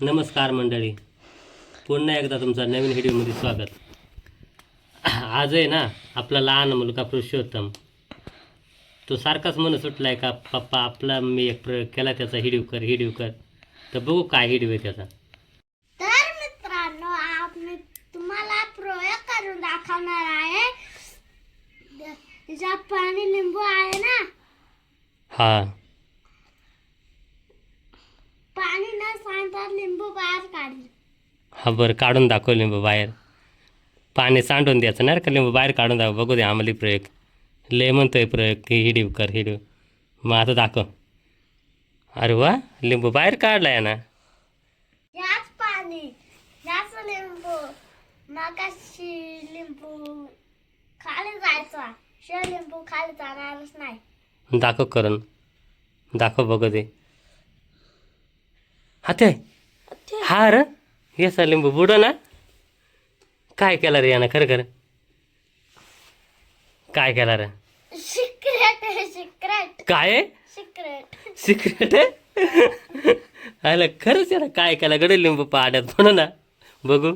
नमस्कार मंडळी. पुन्हा एकदा तुमचं नवीन व्हिडिओमध्ये स्वागत. आज आहे ना आपला लहान मुलगा पुरुषोत्तम. तो सारखाच म्हणत सुटलाय का पप्पा आपला मी एक प्रयोग केला त्याचा हिडीव कर हिडीव कर. तर बघू काय हिडीव आहे त्याचा. तर मित्रांनो तुम्हाला प्रयोग करून दाखवणार आहे. पाणी लिंबू आहे ना हा. पाणी न सांडता लिंबू बाहेर काढले. हा बरं काढून दाखव लिंबू बाहेर. पाणी सांडून द्यायचं नाही का लिंबू बाहेर काढून दाखव. बघू दे आम्हाला प्रयोग. लय म्हणतोय प्रयोग की हिडीव कर हिडीव. मग आता दाखव. अरे वा लिंबू बाहेर काढलाय ना याच पाणी याच लिंबू मगाशी लिंबू खाली जायचा. शे लिंबू खाली जाणारच नाही. दाखव करून. दाखव बघू दे. हा ते हा र. येसा लिंबू बुड ना. काय केलं रे यानं? खरं खरं. काय केलं रे? Secret secret. काय? आहे सिक्रेट सिक्रेट आलं खरंच याला काय केलं? गडे लिंबू पाड्यात म्हणून ना. बघू.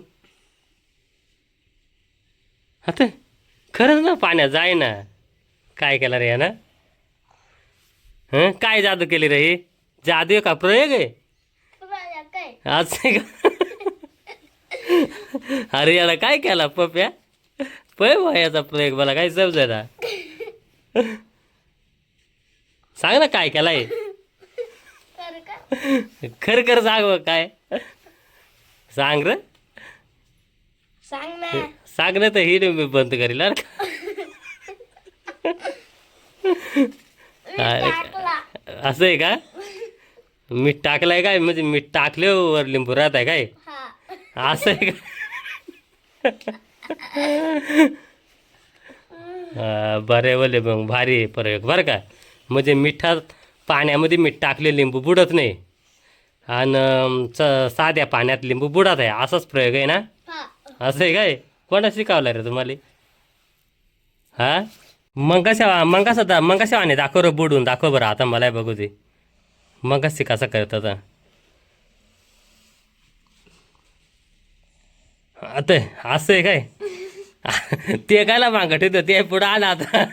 आता खरंच ना पाण्यात जाय ना काय केलं रे यानं? हं? काय जादू केली रे ही? जादू आहे का? प्रयोग आहे? आज नाही का? अरे याला काय केला पप्या? पय बा याचा प्रयोग मला काय समजा ना? सांग ना काय केलाय? खर खर सांग बघ काय. सांग र. सांग ना. सांग ना तर ही मी बंद करील अरे का असं आहे का? मीठ टाकलंय काय? म्हणजे मीठ टाकले वर लिंबू राहत आहे काय? हा. असं आहे का? हा, बरे बोले मग भारी आहे प्रयोग बरं का? म्हणजे मिठात पाण्यामध्ये मीठ टाकले लिंबू बुडत नाही. आणि च साध्या पाण्यात लिंबू बुडत आहे असाच प्रयोग आहे ना? हा. असं आहे काय? कोणा शिकवलं रे तुम्हाला? हा? मग कशा मग कसं दा मग कशा आणि दाखव रे बुडून दाखव बरं आता मला बघू दे. मग असे कसा करत आता असं आहे काय? ते कायला मागत होतं? ते पुढं आलं आता.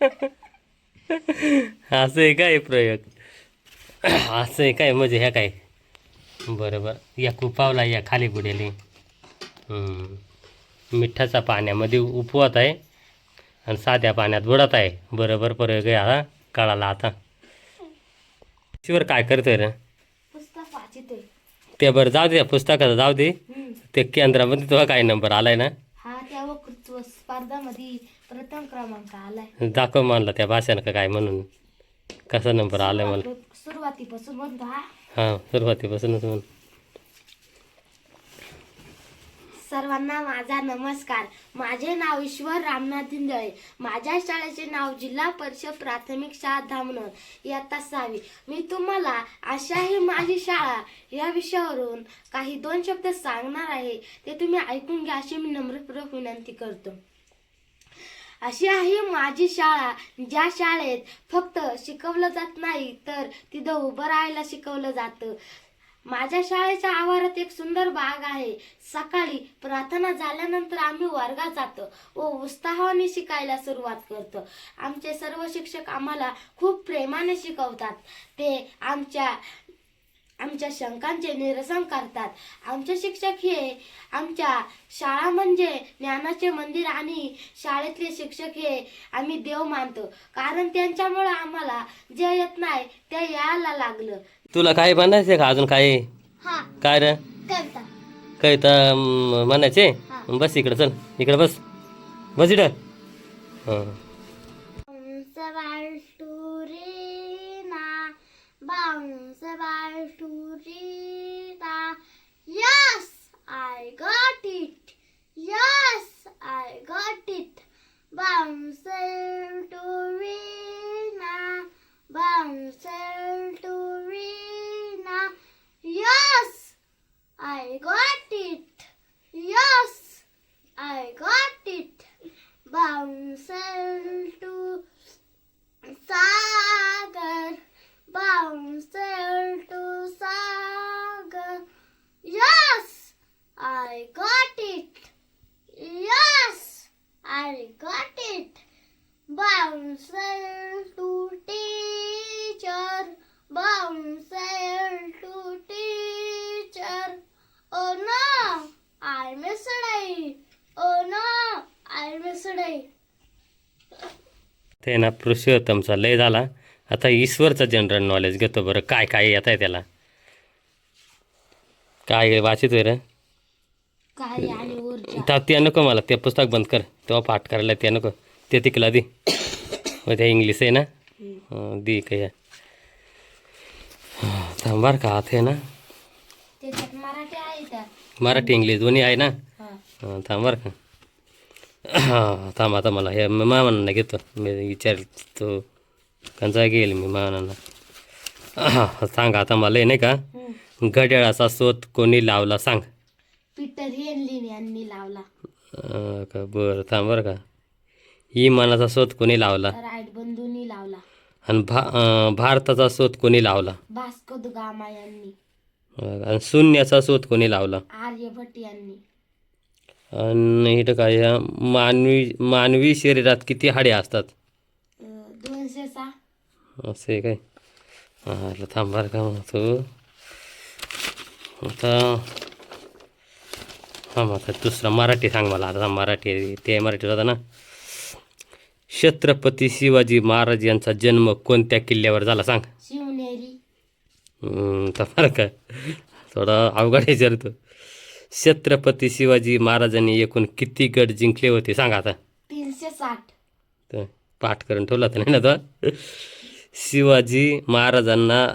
असं आहे काय प्रयोग? असं आहे काय म्हणजे ह्या काय? बरोबर. या कुपावला या खाली बुडेली. मिठाचा पाण्यामध्ये उपवत आहे आणि साध्या पाण्यात बुडत आहे. बरोबर प्रयोग आहे हा. कळाला आता. शिवर काय करतोय रे? पुस्तक वाचितोय. ते बरं जाऊ दे पुस्तकाचं जाऊ दे. ते केंद्रामध्ये तुला काय नंबर आलाय ना? हा त्या वक्तृत्व स्पर्धामध्ये प्रथम क्रमांक आलाय. दाखव म्हणलं त्या भाषानं का काय म्हणून. कसा नंबर आलाय मला. सुरुवातीपासून म्हणतो हा. हां सुरुवातीपासूनच म्हण सर्वांना माझा नमस्कार. माझे नाव ईश्वर रामनाथ दिंदळे. माझ्या शाळेचे नाव जिल्हा परिषद प्राथमिक शाळा धामणं इयत्ता सहावी. मी तुम्हाला अशा ही माझी शाळा या विषयावरून काही दोन शब्द सांगणार आहे. ते तुम्ही ऐकून घ्या अशी मी नम्रपूर्वक विनंती करतो. अशी आहे माझी शाळा. ज्या शाळेत फक्त शिकवलं जात नाही तर तिथं उभं राहायला शिकवलं जातं. माझ्या शाळेच्या आवारात एक सुंदर बाग आहे. सकाळी प्रार्थना झाल्यानंतर आम्ही वर्गात जातो व उत्साहाने शिकायला सुरुवात करतो. आमचे सर्व शिक्षक आम्हाला खूप प्रेमाने शिकवतात. ते आमच्या आमच्या शंकांचे निरसन करतात. आमचे शिक्षक हे आमच्या शाळा म्हणजे ज्ञानाचे मंदिर आणि शाळेतले शिक्षक हे आम्ही देव मानतो. कारण त्यांच्यामुळे आम्हाला जे येत नाही ते यायला लागलं. तुला काय म्हणायचं का अजून काय हा. काय रे? काय तर म्हणायचे. बस इकडं चल. इकडं बस. बस इकडं. हां. Bounce Balturina. Yes, I got it. Yes, I got it. Bounce Balturina, bounce Balturina. Yes, I got it. Yes, I got it. Bounce to Bouncer to teacher, bouncer to teacher. Oh no, I missed it. Oh no, I missed it. ते ना पुरुषोत्तमचा लय झाला. आता ईश्वरचं general knowledge घेतो बरं. काय काय येत आहे त्याला? काय वाचित रे? काय ते नको मला ते पुस्तक बंद कर. तेव्हा पाठ करायला ते नको. ते तिकला दे. मग ते इंग्लिश आहे ना? दे काय थांबार का हात आहे ना. मराठी इंग्लिश दोन्ही आहे ना? थांबार का. हां थांब आता मला. हे मी मामांना घेतो. मी विचारतो कंचा घेईल मी मामांना हां सांगा आता मला हे नाही का. घड्याळाचा शोध कोणी लावला सांग. पीटर हेनलिन यांनी लावला. का? बरं थांब बरं का. इमानाचा शोध कोणी लावला? राईट बंधूंनी लावला. आणि भा अं, भारताचा शोध कोणी लावला? भास्को द गामा यांनी. आणि शून्याचा शोध कोणी लावला? आर्यभट्ट यांनी. आणि इथं काय मानवी मानवी शरीरात किती हाडे असतात? अं, दोनशे सहा. असं काय? हां थांब बरं का मग तू. आता हां मग आता दुसरा मराठी सांग मला. आता मराठी ते मराठीत होता ना. छत्रपती शिवाजी महाराज यांचा जन्म कोणत्या किल्ल्यावर झाला सांग. तर का थोडा अवघड विचारतो छत्रपती शिवाजी महाराजांनी एकूण किती गड जिंकले होते सांगा आता. तीनशे साठ. पाठ करून ठेवला तर नाही ना तो. शिवाजी महाराजांना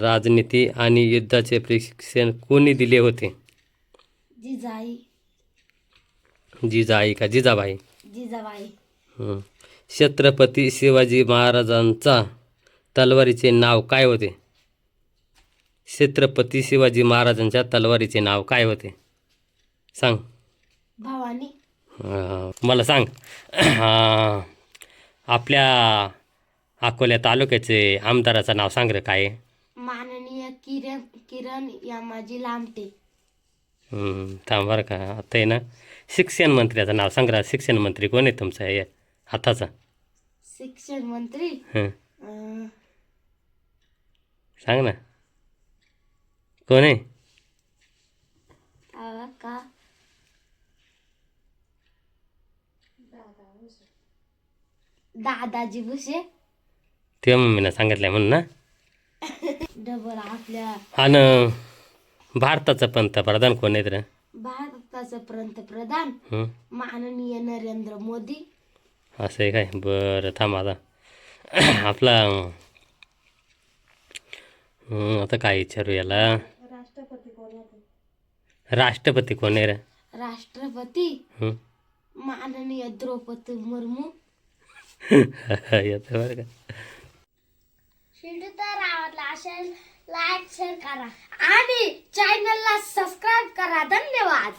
राजनीती आणि युद्धाचे प्रशिक्षण कोणी दिले होते? जिजाई। जिजाई का? जिजाबाई. जिजाबाई. हं. छत्रपती शिवाजी महाराजांचा तलवारीचे नाव काय होते? छत्रपती शिवाजी महाराजांच्या तलवारीचे नाव काय होते? सांग. भवानी. अं, मला सांग. अं, आपल्या अकोल्या तालुक्याचे आमदाराचं नाव सांग रे काय? आहे? माननीय किरण किरण यामाजी लामटे थांब बरं का. आता आहे ना शिक्षण मंत्र्याचं नाव सांग शिक्षण मंत्री कोण आहे तुमचा? हे हाताचा. शिक्षण मंत्री? हं, सांग ना. कोण आहे? दादाजी भुसे. ते मम्मीनं सांगितलंय म्हणून ना. डबल आपल्या आणि भारताचं पंतप्रधान कोण आहेत रे? भारताचं पंतप्रधान हं? माननीय नरेंद्र मोदी. असं आहे काय? बरं थांब आता. आपला हं, आता काय विचारू याला? राष्ट्रपती कोण आहे रे? राष्ट्रपती हं? माननीय द्रौपदी मुर्मू. येतं बरं का? व्हिडिओ तर आवडला असेल. लाईक शेअर करा. आणि चॅनलला सबस्क्राईब करा. धन्यवाद.